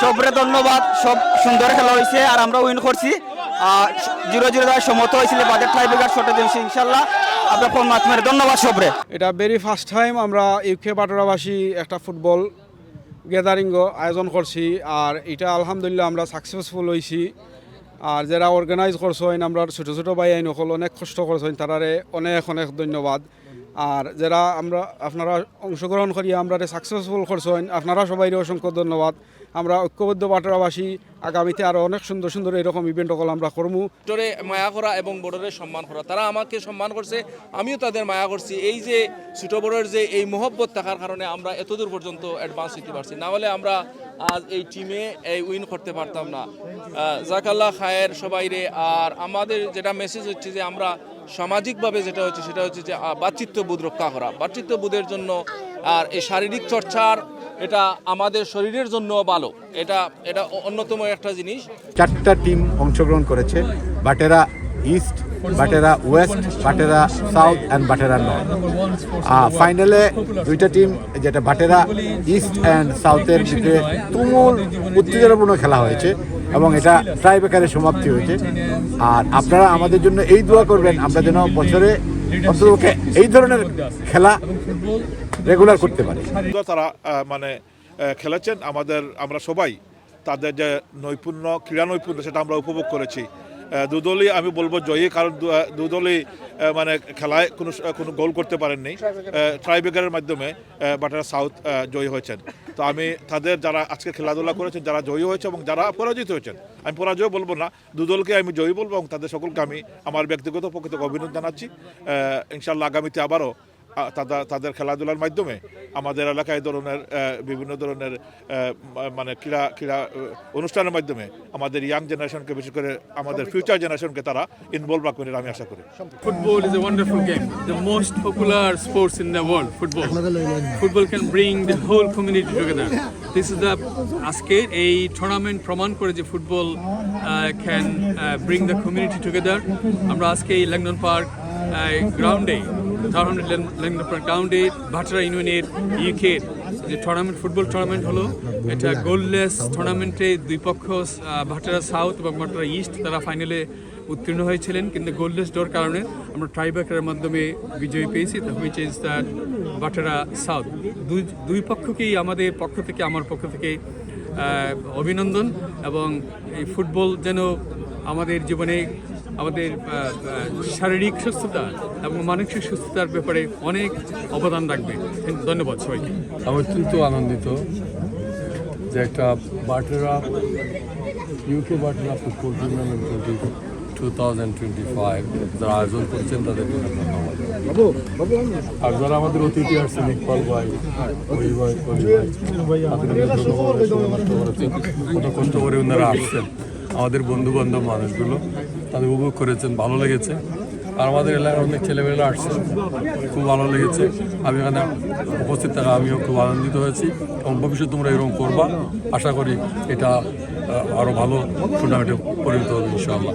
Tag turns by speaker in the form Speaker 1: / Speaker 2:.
Speaker 1: সবরে ধন্যবাদ, সব সুন্দর খেলা হয়েছে আর আমরা উইন করছি। জিরো জিরো দ্বারা সমত হয়েছিল বাজেট টাই ব্রেকার শটে দিয়েছি, ইনশাল্লাহ। আপনার ফোন মাধ্যমে ধন্যবাদ সবরে।
Speaker 2: এটা ভেরি ফার্স্ট টাইম আমরা ইউকে বাটোরাবাসী একটা ফুটবল গ্যাদারিং আয়োজন করছি আর এটা আলহামদুলিল্লাহ আমরা সাকসেসফুল হয়েছি আর যারা অর্গানাইজ করছেন আমরা ছোটো ছোটো ভাই আইন অনেক কষ্ট করছেন তারারে অনেক অনেক ধন্যবাদ। আর যারা আমরা আপনারা অংশগ্রহণ করি আমরা সাকসেসফুল করছেন আপনারা সবাই অসংখ্য ধন্যবাদ। আমরা ঐক্যবদ্ধ বাটোরাবাসী আগামীতে আরও অনেক সুন্দর সুন্দর এরকম ইভেন্ট সকল আমরা করব
Speaker 3: বড়রে মায়া করা এবং বড়রে সম্মান করা। তারা আমাকে সম্মান করছে আমিও তাদের মায়া করছি। এই যে ছোট বড়ের যে এই মহব্বত থাকার কারণে আমরা এতদূর পর্যন্ত অ্যাডভান্স হতে পারছি। না হলে আমরা আজ এই টিমে এই উইন করতে পারতাম না। আহ, জাকাল্লাহ খায়ের সবাইরে আর আমাদের যেটা মেসেজ হচ্ছে যে আমরা সামাজিকভাবে যেটা হচ্ছে সেটা হচ্ছে যে আহ, ভ্রাতৃত্ববোধ রক্ষা করা। ভ্রাতৃত্ববোধের জন্য আর এই শারীরিক চর্চার এটা আমাদের শরীরের জন্য ভালো। এটা এটা অন্যতম একটা জিনিস।
Speaker 4: চারটা টিম অংশগ্রহণ করেছে Batera east Batera west Batera south and Batera north ফাইনালে দুইটা টিম যেটা বাটেরা ইস্ট অ্যান্ড সাউথের ভিতরে তুমুল উত্তেজনাপূর্ণ খেলা হয়েছে। এবং এটা ট্রাইবেকারে সমাপ্তি হয়েছে। আর আপনারা আমাদের জন্য এই দোয়া করবেন, আমরা যেন বছরে অন্ততপক্ষে এই ধরনের খেলা রেগুলার করতে পারি।
Speaker 5: তারা মানে খেলেছেন, আমাদের, আমরা সবাই তাদের যে নৈপুণ্য, ক্রীড়া নৈপুণ্য, সেটা আমরা উপভোগ করেছি। দুদলই আমি বলব জয়ী, কারণ দুদলই মানে খেলায় কোনো কোনো গোল করতে পারেননি। ট্রাইবেকারের মাধ্যমে বাটারা সাউথ জয়ী হয়েছেন। তো আমি তাদের যারা আজকে খেলাধুলা করেছেন, যারা জয়ী হয়েছে এবং যারা পরাজিত হয়েছেন, আমি পরাজয় বলব না, দুদলকে আমি জয়ী বলব এবং তাদের সকলকে আমি আমার ব্যক্তিগত পক্ষ থেকে অভিনন্দন জানাচ্ছি। ইনশাল্লাহ আগামীতে আবারও তাদের খেলাধুলার মাধ্যমে আমাদের এলাকায় ধরনের বিভিন্ন ধরনের মানে ক্রীড়া ক্রীড়া অনুষ্ঠানের মাধ্যমে আমাদের ইয়াং জেনারেশনকে বিশেষ করে আমাদের ফিউচার জেনারেশনকে তারা ইনভলভ রাখবেন এটা আমি আশা করি
Speaker 6: football is a wonderful game, the most popular sports in the world. Football. Football can bring the whole community together. This is the আজকে এই টুর্নামেন্ট প্রমাণ করে যে football can bring the community together আমরা আজকে এই ল্যাংডন পার্ক গ্রাউন্ডে তাহলে ল্যাংডন পার্ক গ্রাউন্ডে ভাটরা ইউনিয়নের ইউকে যে টুর্নামেন্ট ফুটবল টুর্নামেন্ট হলো, এটা গোললেস টুর্নামেন্টে দুই পক্ষ ভাটারা সাউথ এবং ভাটারা ইস্ট তারা ফাইনালে উত্তীর্ণ হয়েছিলেন। কিন্তু গোল্ডেস ডোর কারণে আমরা ট্রাইব্রেকারের মাধ্যমে বিজয়ী পেয়েছি which is that Batera south দুই দুই পক্ষকেই আমাদের পক্ষ থেকে, আমার পক্ষ থেকে অভিনন্দন এবং এই ফুটবল যেন আমাদের জীবনে আমাদের শারীরিক সুস্থতা এবং মানসিক সুস্থতার ব্যাপারে অনেক অবদান রাখবে। ধন্যবাদ সবাইকে।
Speaker 7: আমি অত্যন্ত আনন্দিত যে একটা Batera UK Batera football tournament two thousand twenty five যারা আয়োজন করছেন তাদেরকে আর আমাদের অতিথি আসছেন, ইকবাল ভাই ওই ভাই কত কষ্ট করে ওনারা আসছেন। আমাদের বন্ধু বান্ধব মানুষগুলো, তাদের উপভোগ করেছেন, ভালো লেগেছে। আর আমাদের এলাকার অনেক ছেলেমেয়েরা আসছে খুব ভালো লেগেছে। আমি এখানে উপস্থিত থাকা, আমিও খুব আনন্দিত হয়েছি। এবং ভবিষ্যৎ তোমরা এরকম করবা। আশা করি এটা আরও ভালো টুর্নামেন্টে পরিণত হবে, ইনশাআল্লাহ।